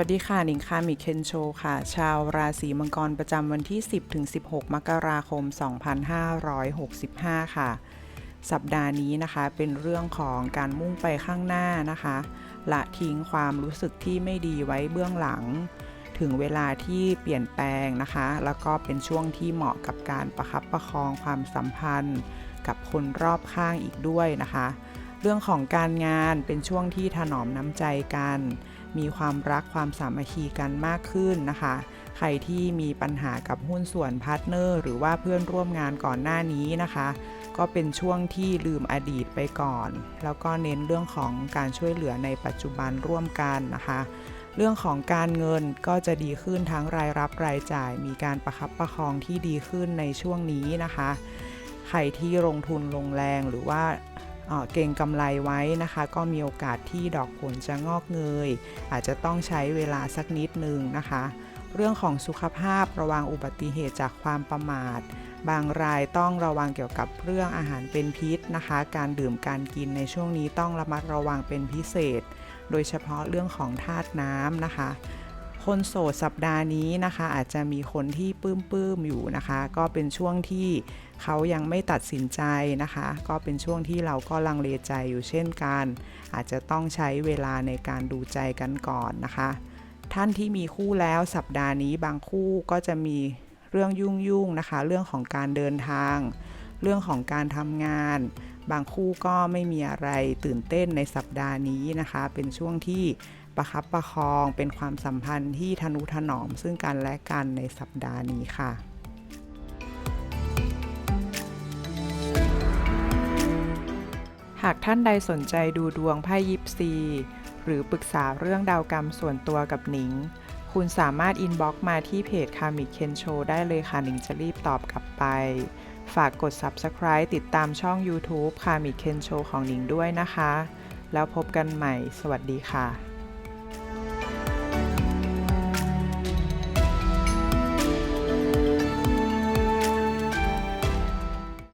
วัสดีค่ะ หนิงคามิเคนโชค่ะ ชาวราศีมังกรประจำวันที่ 10ถึง16 มกราคม 2565 ค่ะ สัปดาห์นี้นะคะเป็นเรื่องของการมุ่งไปข้างหน้านะคะ ละทิ้งความรู้สึกที่ไม่ดีไว้เบื้องหลัง ถึงเวลาที่เปลี่ยนแปลงนะคะ แล้วก็เป็นช่วงที่เหมาะกับการประคับประคองความสัมพันธ์ กับคนรอบข้างอีกด้วยนะคะ เรื่องของการงานเป็นช่วงที่ถนอมน้ำใจกัน มีความรักความสามัคคีกันมากขึ้นนะคะ ใครที่มีปัญหากับหุ้นส่วนพาร์ทเนอร์ หรือว่าเพื่อนร่วมงานก่อนหน้านี้นะคะ ก็เป็นช่วงที่ลืมอดีตไปก่อน แล้วก็เน้นเรื่องของการช่วยเหลือในปัจจุบันร่วมกันนะคะเรื่องของการเงินก็จะดีขึ้นทั้งรายรับรายจ่าย มีการประคับประคองที่ดีขึ้นในช่วงนี้นะคะ ใครที่ลงทุนลงแรงหรือว่า เก่งกำไรไว้นะคะ ก็มีโอกาสที่ดอกผลจะงอกเงย อาจจะต้องใช้เวลาสักนิดนึงนะคะ เรื่องของสุขภาพระวังอุบัติเหตุจากความประมาท บางรายต้องระวังเกี่ยวกับเรื่องอาหารเป็นพิษนะคะ การดื่มการกินในช่วงนี้ต้องระมัดระวังเป็นพิเศษ โดยเฉพาะเรื่องของธาตุน้ำนะคะ คนโสดสัปดาห์นี้นะคะ อาจจะมีคนที่ปื้มๆอยู่นะคะ ก็เป็นช่วงที่เขายังไม่ตัดสินใจนะคะ ก็เป็นช่วงที่เราก็ลังเลใจอยู่เช่นกัน อาจจะต้องใช้เวลาในการดูใจกันก่อนนะคะ ท่านที่มีคู่แล้วสัปดาห์นี้บางคู่ก็จะมีเรื่องยุ่งๆนะคะ เรื่องของการเดินทาง เรื่องของการทำงาน บางคู่ก็ไม่มีอะไรตื่นเต้นในสัปดาห์นี้นะคะ เป็นช่วงที่ ประคับประคองเป็นความสัมพันธ์ที่ทนุถนอมซึ่งกันและกันในสัปดาห์นี้ค่ะหากท่านใดสนใจดูดวงไพ่ยิปซี หรือปรึกษาเรื่องดาวกรรมส่วนตัวกับหนิง คุณสามารถอินบ็อกซ์มาที่เพจคามิเคนโชได้เลยค่ะหนิงจะรีบตอบกลับไป ฝากกด Subscribe ติดตามช่อง YouTube คามิเคนโชของหนิงด้วยนะคะ แล้วพบกันใหม่ สวัสดีค่ะ